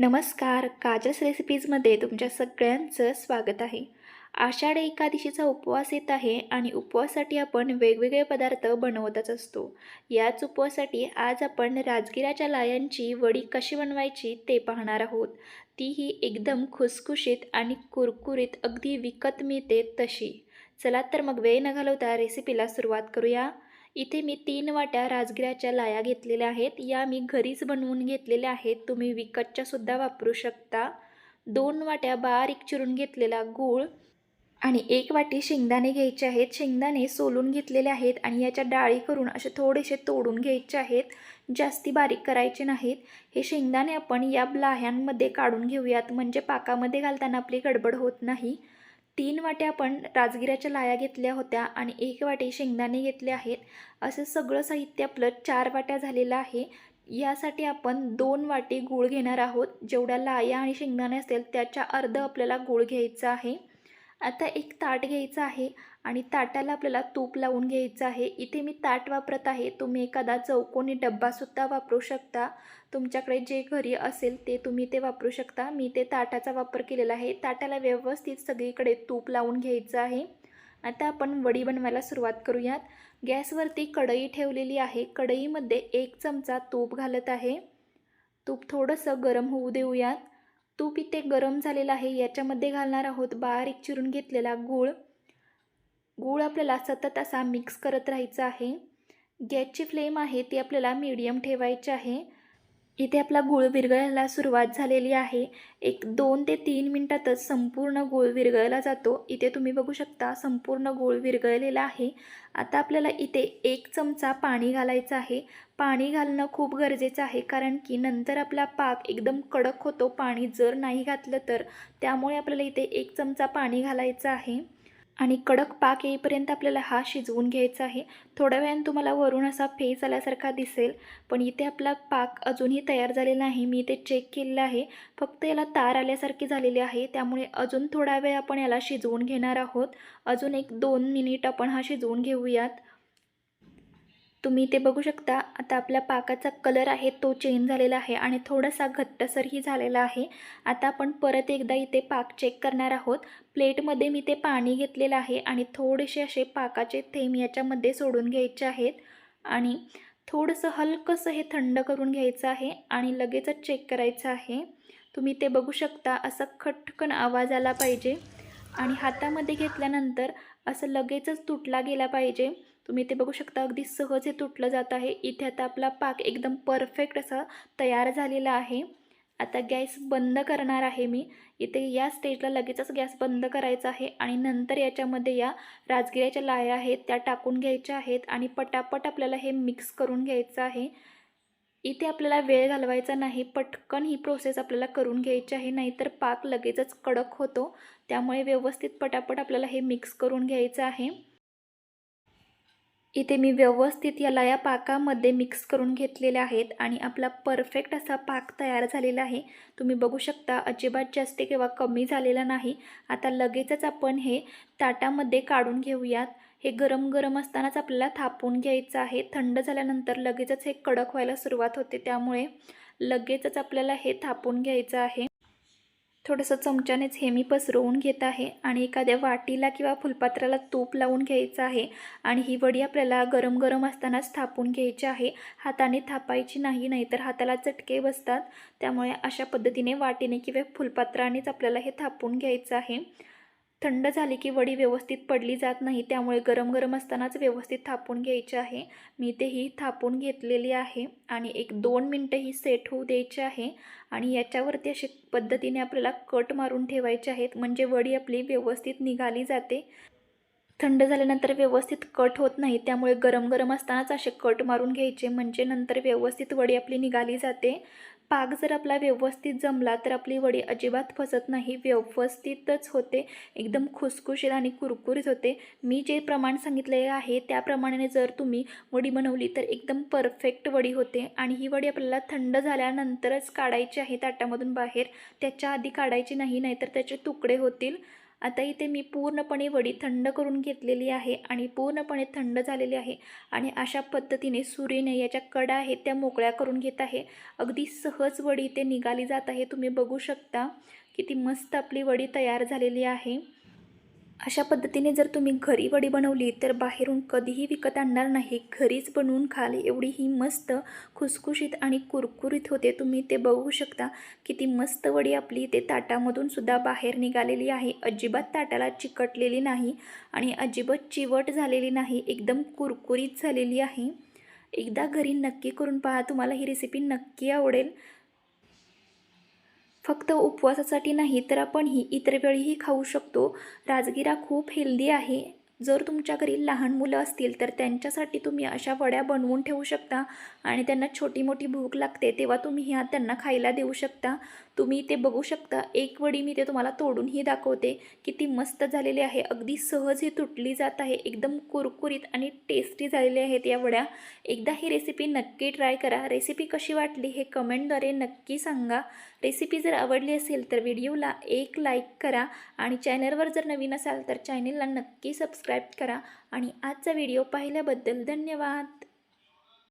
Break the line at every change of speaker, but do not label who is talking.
नमस्कार काजस रेसिपीजमध्ये तुमच्या सगळ्यांचं स्वागत आहे. आषाढ एकादशीचा उपवास येत आहे आणि उपवासासाठी आपण वेगवेगळे पदार्थ बनवतच असतो. याच उपवासासाठी आज आपण राजगिराच्या लायांची वडी कशी बनवायची ते पाहणार आहोत. तीही एकदम खुसखुशीत आणि कुरकुरीत अगदी विकत मिळते तशी. चला तर मग वेळ न घालवता रेसिपीला सुरुवात करूया. इथे मी तीन वाट्या राजगिराच्या लाया घेतलेल्या आहेत. या मी घरीच बनवून घेतलेल्या आहेत. तुम्ही विकतच्या सुद्धा वापरू शकता. दोन वाट्या बारीक चिरून घेतलेला गूळ आणि एक वाटी शेंगदाणे घ्यायचे आहेत. शेंगदाणे सोलून घेतलेले आहेत आणि याच्या डाळी करून असे थोडेसे तोडून घ्यायचे आहेत. जास्ती बारीक करायचे नाहीत. हे शेंगदाणे आपण या लाह्यांमध्ये काढून घेऊयात. म्हणजे पाकामध्ये घालताना आपली गडबड होत नाही. तीन वाट्या आपण राजगिऱ्याच्या लाया घेतल्या होत्या आणि एक वाटी शेंगदाणे घेतले आहेत. असं सगळं साहित्य आपलं चार वाट्या झालेलं आहे. यासाठी आपण दोन वाटी गूळ घेणार आहोत. जेवढ्या लाया आणि शेंगदाणे असतील त्याच्या अर्ध आपल्याला गूळ घ्यायचा आहे. आता एक ताट घ्यायचं आहे आणि ताटाला आपल्याला तूप लावून घ्यायचं आहे. इथे मी ताट वापरत आहे. तुम्ही एखादा चौकोनी डब्बासुद्धा वापरू शकता. तुमच्याकडे जे घरी असेल ते तुम्ही ते वापरू शकता. मी ते ताटाचा वापर केलेला आहे. ताटाला व्यवस्थित सगळीकडे तूप लावून घ्यायचं आहे. आता आपण वडी बनवायला सुरुवात करूयात. गॅसवरती कढई ठेवलेली आहे. कढईमध्ये एक चमचा तूप घालत आहे. तूप थोडंसं गरम होऊ देऊयात. तूप इथे गरम झालेलं आहे याच्यामध्ये घालणार आहोत बारीक चिरून घेतलेला गूळ. गूळ आपल्याला सतत असा मिक्स करत राहायचा आहे. गॅसची फ्लेम आहे ती आपल्याला मीडियम ठेवायची आहे. इथे आपला गूळ विरघळायला सुरुवात झालेली आहे. एक दोन ते तीन मिनटातच संपूर्ण गूळ विरघळला जातो. इथे तुम्ही बघू शकता संपूर्ण गूळ विरघळलेला आहे. आता आपल्याला इथे एक चमचा पाणी घालायचं आहे. पाणी घालणं खूप गरजेचं आहे कारण की नंतर आपला पाक एकदम कडक होतो. पाणी जर नाही घातलं तर. त्यामुळे आपल्याला इथे एक चमचा पाणी घालायचं आहे. आणि कडक पाक येईपर्यंत आपल्याला हा शिजवून घ्यायचा आहे. थोड्या वेळाने तुम्हाला वरून असा फेस आल्यासारखा दिसेल. पण इथे आपला पाक अजूनही तयार झालेला नाही. मी इथे चेक केलेलं आहे. फक्त याला तार आल्यासारखी झालेली आहे. त्यामुळे अजून थोडा वेळ आपण याला शिजवून घेणार आहोत. अजून एक दोन मिनिट आपण हा शिजवून घेऊयात. तुम्ही ते बघू शकता. आता आपल्या पाकाचा कलर आहे तो चेंज झालेला आहे आणि थोडासा घट्टसरही झालेला आहे. आता आपण परत एकदा इथे पाक चेक करणार आहोत. प्लेटमध्ये मी ते पाणी घेतलेलं आहे आणि थोडेसे असे पाकाचे थेंब याच्यामध्ये सोडून घ्यायचे आहेत. आणि थोडंसं हलकंसं हे थंड करून घ्यायचं आहे आणि लगेचच चेक करायचं आहे. तुम्ही ते बघू शकता असा खटकन आवाज आला पाहिजे. आणि हातामध्ये घेतल्यानंतर असं लगेचच तुटला गेला पाहिजे. तुम्ही इथे बघू शकता अगदी सहज हे तुटलं जात आहे. इथे आता आपला पाक एकदम परफेक्ट असा तयार झालेला आहे. आता गॅस बंद करणार आहे मी. इथे या स्टेजला लगेचच गॅस बंद करायचा आहे आणि नंतर याच्यामध्ये या राजगिऱ्याच्या लाया आहेत त्या टाकून घ्यायच्या आहेत आणि पटापट आपल्याला हे मिक्स करून घ्यायचं आहे. इथे आपल्याला वेळ घालवायचा नाही. पटकन ही प्रोसेस आपल्याला करून घ्यायची आहे नाहीतर पाक लगेचच कडक होतो. त्यामुळे व्यवस्थित पटापट आपल्याला हे मिक्स करून घ्यायचं आहे. इथे मी व्यवस्थित याला या पाकामध्ये मिक्स करून घेतलेले आहेत आणि आपला परफेक्ट असा पाक तयार झालेला आहे. तुम्ही बघू शकता अजिबात जास्त किंवा कमी झालेला नाही. आता लगेचच आपण हे ताटामध्ये काढून घेऊयात. हे गरम गरम असतानाच आपल्याला थापून घ्यायचं आहे. थंड झाल्यानंतर लगेचच हे कडक व्हायला सुरुवात होते. त्यामुळे लगेचच आपल्याला हे थापून घ्यायचं आहे. थोडंसं चमच्यानेच हे मी पसरवून घेत आहे आणि एखाद्या वाटीला किंवा फुलपात्राला तूप लावून घ्यायचं आहे आणि ही वडी आपल्याला गरम गरम असतानाच थापून घ्यायची आहे. हाताने थापायची नाही नाहीतर हाताला चटके बसतात. त्यामुळे अशा पद्धतीने वाटीने किंवा फुलपात्रानेच आपल्याला हे थापून घ्यायचं आहे. थंड झाली की वडी व्यवस्थित पडली जात नाही त्यामुळे गरम गरम असतानाच व्यवस्थित थापून घ्यायची आहे. मी ते ही थापून घेतलेली आहे आणि एक दोन मिनटं ही सेट होऊ द्यायची आहे आणि याच्यावरती अशी पद्धतीने आपल्याला कट मारून ठेवायचे आहेत म्हणजे वडी आपली व्यवस्थित निघाली जाते. थंड झाल्यानंतर व्यवस्थित कट होत नाही त्यामुळे गरम गरम असतानाच असे कट मारून घ्यायचे. म्हणजे नंतर व्यवस्थित वडी आपली निघाली जाते. पाक जर आपला व्यवस्थित जमला तर आपली वडी अजिबात फसत नाही व्यवस्थितच होते. एकदम खुसखुशीत आणि कुरकुरीत होते. मी जे प्रमाण सांगितलेले आहे त्याप्रमाणे जर तुम्ही वडी बनवली तर एकदम परफेक्ट वडी होते. आणि ही वडी आपल्याला थंड झाल्यानंतरच काढायची आहे ताटामधून बाहेर. त्याच्या आधी काढायची नाही नाहीतर त्याचे तुकडे होतील. आता इथे मी पूर्णपणे वडी थंड करून घेतलेली आहे आणि पूर्णपणे थंड झालेली आहे. आणि अशा पद्धतीने सुरीने याच्या कडा आहेत त्या मोकळ्या करून घेत आहे. अगदी सहज वडी इथे निघाली जात आहे. तुम्ही बघू शकता किती मस्त आपली वडी तयार झालेली आहे. अशा पद्धतीने जर तुम्ही घरी वडी बनवली तर बाहेरून कधीही विकत आणणार नाही. घरीच बनवून खाल एवढी ही मस्त खुसखुशीत आणि कुरकुरीत होते. तुम्ही ते बघू शकता. किती मस्त वडी आपली ते ताटामधून सुद्धा बाहेर निघालेली आहे. अजिबात ताटाला चिकटलेली नाही आणि अजिबात चिवट झालेली नाही. एकदम कुरकुरीत झालेली आहे. एकदा घरी नक्की करून पहा. तुम्हाला ही रेसिपी नक्की आवडेल. फक्त उपवासासाठी नाही तर आपण ही इतर वेळीही खाऊ शकतो. राजगिरा खूप हेल्दी आहे. जर तुमच्या घरी लहान मुलं असतील तर त्यांच्यासाठी तुम्ही अशा वड्या बनवून ठेवू शकता. आणि त्यांना छोटी मोठी भूक लागते तेव्हा तुम्ही ह्या त्यांना खायला देऊ शकता. तुम्ही ते बघू शकता एक वडी मी ते तुम्हाला तोडूनही दाखवते. किती मस्त झालेली आहे. अगदी सहज ही तुटली जात आहे. एकदम कुरकुरीत आणि टेस्टी झालेली आहेत या वड्या. एकदा ही रेसिपी नक्की ट्राय करा. रेसिपी कशी वाटली हे कमेंटद्वारे नक्की सांगा. रेसिपी जर आवडली असेल तर व्हिडिओला एक लाईक करा. आणि चॅनलवर जर नवीन असाल तर चॅनलला नक्की सबस्क्राईब करा आणि आजचा व्हिडिओ पाहिल्याबद्दल धन्यवाद.